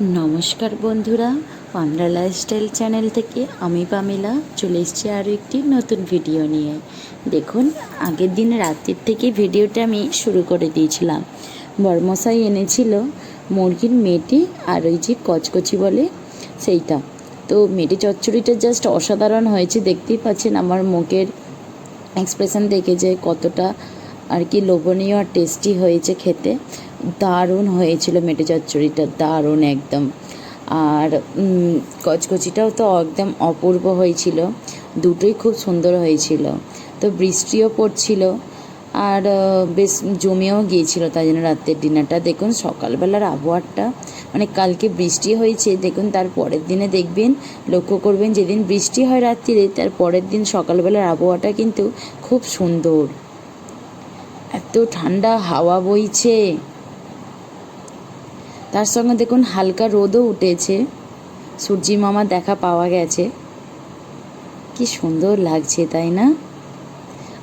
নমস্কার বন্ধুরা, পান্ডা lifestyle channel থেকে আমি পামেলা চলে এসেছি আরও একটি নতুন ভিডিও নিয়ে। দেখুন, আগের দিন রাত্রির থেকে ভিডিওটা আমি শুরু করে দিয়েছিলাম। বর্মশাই এনেছিল মুরগির মেটি আর ওই যে কচকচি বলে সেইটা। তো মেটি চচ্চড়িটা জাস্ট অসাধারণ হয়েছে, দেখতেই পাচ্ছেন আমার মুখের এক্সপ্রেশন দেখে যে কতটা আর কি লোভনীয় আর টেস্টি হয়েছে খেতে। দারুণ হয়েছিল মেটে চচ্চড়িটা, দারুণ একদম। আর কচকচিটাও তো একদম অপূর্ব হয়েছিল। দুটোই খুব সুন্দর হয়েছিল। তো বৃষ্টিও পড়ছিল। আর বেশ জমেও গিয়েছিল তাই জন্য রাত্রের ডিনারটা। দেখুন সকালবেলার আবহাওয়াটা মানে কালকে বৃষ্টি হয়েছে, দেখুন তার পরের দিনে দেখবেন, লক্ষ্য করবেন যেদিন বৃষ্টি হয় রাত্রিরে, তার পরের দিন সকালবেলার আবহাওয়াটা কিন্তু খুব সুন্দর। এত ঠান্ডা হাওয়া বইছে। তার সঙ্গে দেখুন হালকা রোদও উঠেছে। সূর্যি মামা দেখা পাওয়া গেছে। কি সুন্দর লাগছে, তাই না?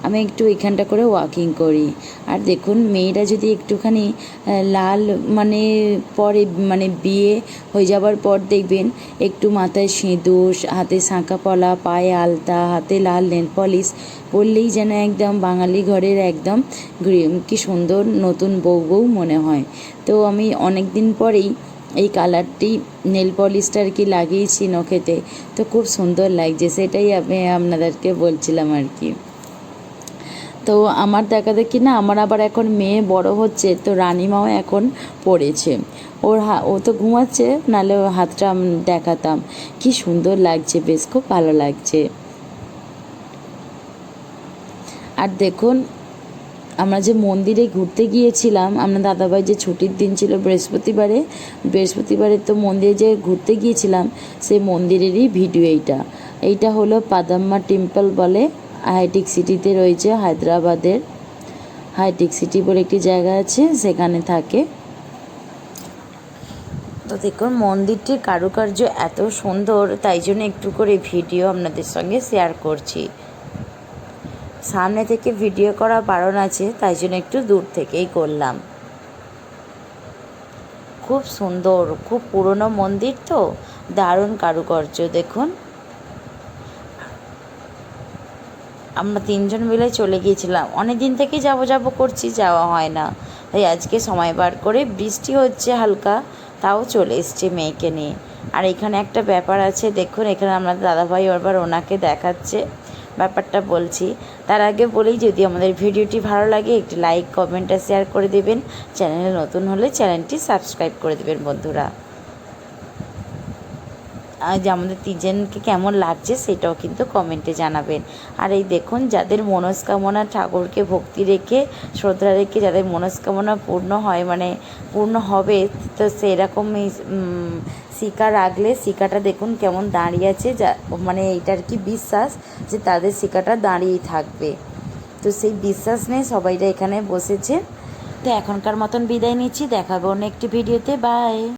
আমি একটু এখানটা করে ওয়াকিং করি। আর দেখুন, মেয়েরা যদি একটুখানি লাল মানে পরে মানে বিয়ে হয়ে যাবার পর দেখবেন, একটু মাথায় সিঁদুর, হাতে শাঁখা পলা, পায়ে আলতা, হাতে লাল নেল পলিশ পরলেই যেন একদম বাঙালি ঘরের একদম কি সুন্দর নতুন বউ বউ মনে হয়। তো আমি অনেক দিন পরেই এই কালারটি নেল পলিশটা আর কি লাগিয়েছি নখেতে। তো খুব সুন্দর লাগছে, সেটাই আমি আপনাদেরকে বলছিলাম আর কি। তো আমার দেখা দেখি না, আমার আবার এখন মেয়ে বড় হচ্ছে, তো রানিমাও এখন পড়েছে। ওর হা, ও তো ঘুমাচ্ছে, নাহলে ওর হাতটা দেখাতাম। কি সুন্দর লাগছে বেশ, খুব ভালো লাগছে। আর দেখুন, আমরা যে মন্দিরে ঘুরতে গিয়েছিলাম, আমরা দাদাভাই যে ছুটির দিন ছিল বৃহস্পতিবারে বৃহস্পতিবারে তো মন্দিরে যে ঘুরতে গিয়েছিলাম, সেই মন্দিরেরই ভিডিও এইটা। এইটা হলো পাদাম্মা টেম্পল বলে হাইটেক সিটিতে রয়েছে, হায়দ্রাবাদের। হাইটেক সিটি বলে একটি জায়গা আছে, সেখানে থাকে। তো দেখুন, মন্দিরটির কারুকার্য এত সুন্দর, তাই জন্য একটু করে ভিডিও আপনাদের সঙ্গে শেয়ার করছি। সামনে থেকে ভিডিও করা বারণ আছে, তাই জন্য একটু দূর থেকেই করলাম। খুব সুন্দর, খুব পুরনো মন্দির তো, দারুণ কারুকার্য, দেখুন। আমরা তিনজন মিলে চলে গিয়েছিলাম। অনেক দিন থেকেই যাব যাব করছি, যাওয়া হয় না। তাই আজকে সময় বার করে বৃষ্টি হচ্ছে হালকা, তাও চলে এসছে মেয়েকে নিয়ে। আর এখানে একটা ব্যাপার আছে, দেখুন, এখানে আমরা দাদাভাই ওরবার ওনাকে দেখাচ্ছে। ব্যাপারটা বলছি, তার আগে বলি, যদি আমাদের ভিডিওটি ভালো লাগে, একটি লাইক, কমেন্ট আর শেয়ার করে দেবেন। চ্যানেলে নতুন হলে চ্যানেলটি সাবস্ক্রাইব করে দেবেন বন্ধুরা। যে আমাদের তিনজনকে কেমন লাগছে সেটাও কিন্তু কমেন্টে জানাবেন। আর এই দেখুন যাদের মনস্কামনা ঠাকুরকে ভক্তি রেখে শ্রদ্ধা রেখে যাদের মনস্কামনা পূর্ণ হয় মানে পূর্ণ হবে তো সেরকমই উম, শিকা রাখলে শিকাটা দেখুন কেমন দাঁড়িয়ে আছে যা মানে এইটার কি বিশ্বাস যে তাদের শিকাটা দাঁড়িয়েই থাকবে। তো সেই বিশ্বাস নেই সবাইরা এখানে বসেছে। তো এখনকার মতন বিদায় নিচ্ছি দেখাবো অন্য একটি ভিডিওতে বাই।